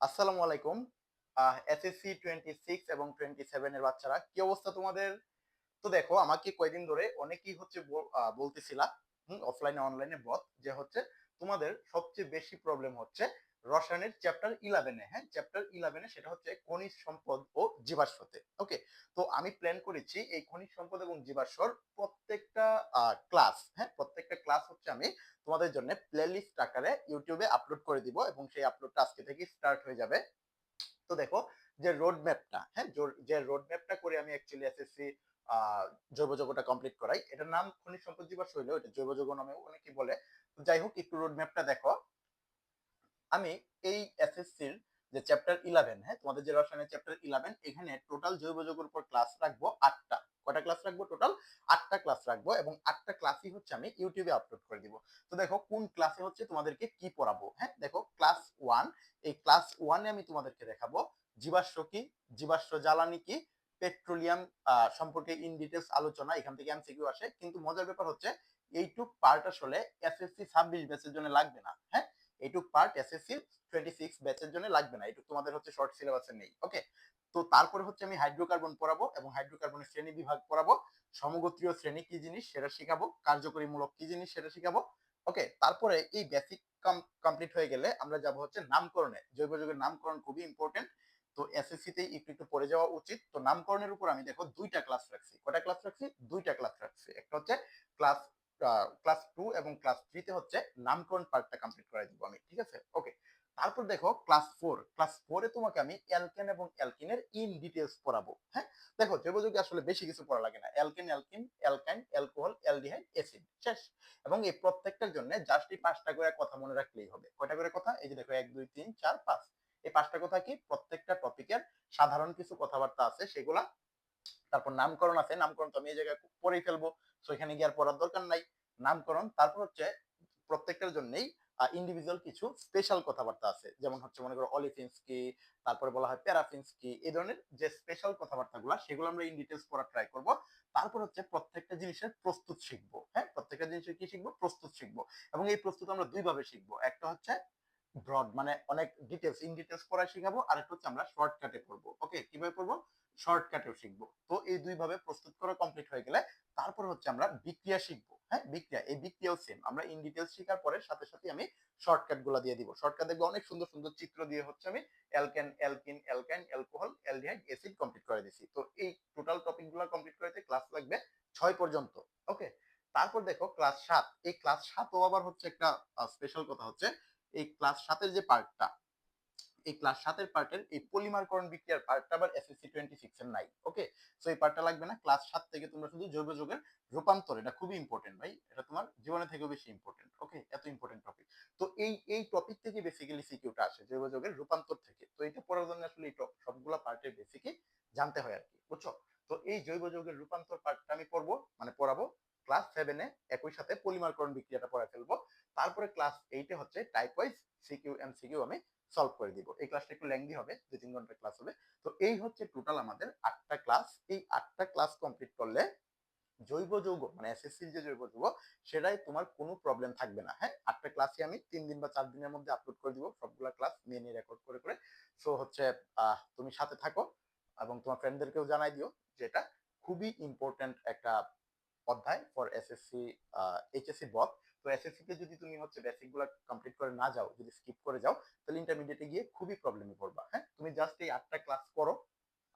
আসসালামু আলাইকুম। SSC twenty six এবং টোয়েন্টি সেভেনের বাচ্চারা, কি অবস্থা তোমাদের? তো দেখো, আমাকে কয়েকদিন ধরে অনেকেই হচ্ছে বলতেছিলা অফলাইনে অনলাইনে বল যে হচ্ছে তোমাদের সবচেয়ে বেশি প্রবলেম হচ্ছে রসায়নের চ্যাপ্টার ইলেভেনে হ্যাঁ? চ্যাপ্টার ইলেভেনে সেটা হচ্ছে খনিজ সম্পদ ও জীবাশ্মতে ওকে তো আমি প্ল্যান করেছি এই খনিজ সম্পদ এবং জীবাশ্মর প্রত্যেকটা ক্লাস হ্যাঁ? প্রত্যেকটা ক্লাস হচ্ছে আমি তোমাদের জন্য প্লেলিস্ট আকারে ইউটিউবে আপলোড করে দিব এবং সেই আপলোডটা আজকে থেকে স্টার্ট হয়ে যাবে। তো দেখো, যে রোড ম্যাপটা হ্যাঁ যে রোড ম্যাপটা করে আমি অ্যাকচুয়ালি এসএসসি জৈব যৌগটা কমপ্লিট করাই, এটার নাম খনিজ সম্পদ জীবাশ্ম হইলেও এটা জৈব যৌগ নামে অনেকে বলে। যাই হোক, একটু রোড ম্যাপটা দেখো। আমি এই এসএসসির যে চ্যাপ্টার ইলেভেন হ্যাঁ তোমাদের যে রসায়নের চ্যাপ্টার ইলেভেন এখানে টোটাল জৈব যৌগের উপর ক্লাস রাখব আটটা। কয়টা ক্লাস রাখব টোটাল আটটা ক্লাস রাখব এবং আটটা ক্লাসই হচ্ছে আমি ইউটিউবে আপলোড করে দিব। তো দেখো কোন ক্লাসে হচ্ছে তোমাদেরকে কি পড়াবো হ্যাঁ দেখো ক্লাস ওয়ান এই ক্লাস ওয়ানে আমি তোমাদেরকে দেখাবো জীবাশ্ম কি, জীবাশ্ম জ্বালানি কি পেট্রোলিয়াম সম্পর্কে ইন ডিটেলস আলোচনা, এখান থেকে এমসিকিউ আসে, কিন্তু মজার ব্যাপার হচ্ছে এইটুক পার্ট আসলে এসএসসি ছাব্বিশ ব্যাচের জন্য লাগবে না হ্যাঁ? এইটুক পার্ট এসএসসি টোয়েন্টি সিক্স ব্যাচের জন্য লাগবে না এইটুক তোমাদের হচ্ছে শর্ট সিলেবাসে নেই ওকে তো তারপরে হচ্ছে আমি হাইড্রোকার্বন পড়াবো এবং হাইড্রোকার্বনের শ্রেণি বিভাগ পড়াবো, সমগোত্রীয় শ্রেণি কি জিনিস সেটা শেখাবো, কার্যকরীমূলক কি জিনিস সেটা শেখাবো ওকে তারপরে এই বেসিক কমপ্লিট হয়ে গেলে আমরা যাব হচ্ছে নামকরণে, জৈব যৌগের নামকরণ খুবই ইম্পর্টেন্ট তো এসএসসি তে একটু একটু পড়ে যাওয়া উচিত, তো নামকরণের উপর আমি দেখো দুইটা ক্লাস রাখছি, কটা ক্লাস রাখছি? দুইটা ক্লাস রাখছি, একটা হচ্ছে ক্লাস ক্লাস টু এবং ক্লাস থ্রিতে হচ্ছে নামকরণ পার্টটা কমপ্লিট করে দিব আমি, ঠিক আছে? ওকে তারপর দেখো ক্লাস ফোর ক্লাস ফোরে তোমাকে আমি অ্যালকেন এবং অ্যালকিনের ইন ডিটেলস পড়াবো হ্যাঁ? দেখো জৈব যৌগে আসলে বেশি কিছু পড়া লাগে না alkane alkene alkyne alcohol aldehyde acid শেষ। এবং এই প্রত্যেকটার জন্য জাস্ট এই পাঁচটা করে কথা মনে রাখলেই হবে। কয়টা করে কথা? এই যে দেখো এক, দুই, তিন, চার, পাঁচ। এই পাঁচটা কথা কি? প্রত্যেকটা টপিকের সাধারণ কিছু কথাবার্তা আছে, সেগুলা তারপর নামকরণ আছে, নামকরণ তো আমি এই জায়গায় পড়েই ফেলব। তো এখানে গিয়ে আর পড়ার দরকার নাই। নামকরণ, তারপর হচ্ছে প্রত্যেকটার জন্যই ইন্ডিভিজুয়াল কিছু স্পেশাল কথাবার্তা আছে। যেমন হচ্ছে মনে করো অলিফিন্স কি তারপরে বলা হয় প্যারাফিন্স কি এই ধরনের যে স্পেশাল কথাবার্তাগুলো, সেগুলো আমরা ইন ডিটেলস পড়া ট্রাই করব। তারপর হচ্ছে প্রত্যেকটা জিনিসের প্রস্তুত শিখব। হ্যাঁ? প্রত্যেকটা জিনিসের কি শিখব? প্রস্তুত শিখব। এবং এই প্রস্তুত আমরা দুই ভাবে শিখব। একটা হচ্ছে ব্রড মানে অনেক ডিটেলস ইন ডিটেলস পড়া শিখাবো। আর একটা হচ্ছে আমরা শর্টকাটে পড়ব। ওকে কীভাবে পড়ব? শর্টকাটেও শিখব। তো এই দুই ভাবে প্রস্তুত করা কমপ্লিট হয়ে গেলে তারপর হচ্ছে আমরা বিক্রিয়া শিখব। হ্যাঁ বিক্রিয়া, এই বিক্রিয়াও সেম আমরা ইন ডিটেলস শেখার পরে সাথে সাথে আমি শর্টকাটগুলা দিয়ে দিব। শর্টকাট দেখবে অনেক সুন্দর সুন্দর চিত্র দিয়ে হচ্ছে আমি alkane alkene alkyne alcohol aldehyde acid complete করে দিছি তো এই টোটাল টপিকগুলো কমপ্লিট করতে ক্লাস লাগবে ছয় পর্যন্ত। ওকে তারপর দেখো ক্লাস সাত। এই ক্লাস সাতও আবার হচ্ছে একটা স্পেশাল কথা হচ্ছে, এই ক্লাস সাতের যে পার্টটা এই ক্লাস সাতের পার্টের এই পলিমারকরণ বিক্রিয়ার পার্টটা আবার এসএসসি টোয়েন্টি সিক্স এর নাই ওকে সো এই পার্টটা লাগবে না। ক্লাস সাত থেকে তোমরা শুধু জৈব যৌগের রূপান্তর, এটা খুবই ইম্পর্টেন্ট ভাই। এটা তোমার জীবনে থেকেও বেশি ইম্পর্টেন্ট ওকে এত ইম্পর্টেন্ট টপিক তো এই এই টপিক থেকে বেসিক্যালি সিকিউটা আসে, জৈব যৌগের রূপান্তর থেকে। তো এটা পড়ার জন্য আসলে এই সবগুলা পার্টের বেসিকই জানতে হয় আর কি, বুঝছ? তো এই জৈব যৌগের রূপান্তর পার্টটা আমি পড়ব মানে পড়াবো ক্লাস সেভেনে একই সাথে পলিমারকরণ বিক্রিয়াটা পড়া ফেলব। তারপরে ক্লাস এইটে হচ্ছে type wise CQ and CQ আমি সলভ করে দিব। এই ক্লাসটা একটু লেংদি হবে, দুই তিন ঘণ্টার ক্লাস হবে। তো এই হচ্ছে টোটাল আমাদের আটটা ক্লাস এই আটটা ক্লাস কমপ্লিট করলে জৈব যৌগ মানে এসএসসির যে জৈব যৌগ সেটাই তোমার কোনো প্রবলেম থাকবে না। হ্যাঁ আটটা ক্লাসই আমি তিন দিন বা চার দিনের মধ্যে আপলোড করে দিব, সবগুলা ক্লাস নিয়ে নিয়ে রেকর্ড করে করে। সো হচ্ছে তুমি সাথে থাকো এবং তোমার ফ্রেন্ডদেরকেও জানাই দিও যেটা খুবই ইম্পর্ট্যান্ট একটা অধ্যায় ফর এসএসসি এইচএসসি বক। তো এসএসসিতে যদি তুমি হচ্ছে বেসিকগুলা কমপ্লিট করে না যাও, যদি স্কিপ করে যাও, তাহলে ইন্টারমিডিয়েটে গিয়ে খুবই প্রবলেমে পড়বা হ্যাঁ? তুমি জাস্ট এই আটটা ক্লাস করো,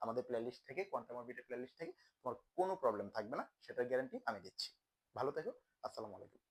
আমাদের প্লেলিস্ট থেকে কোয়ান্টাম অরবিটের প্লেলিস্ট থেকে, তোমার কোনো প্রবলেম থাকবে না, সেটার গ্যারান্টি আমি দিচ্ছি। ভালো থেকো, আসসালামু আলাইকুম।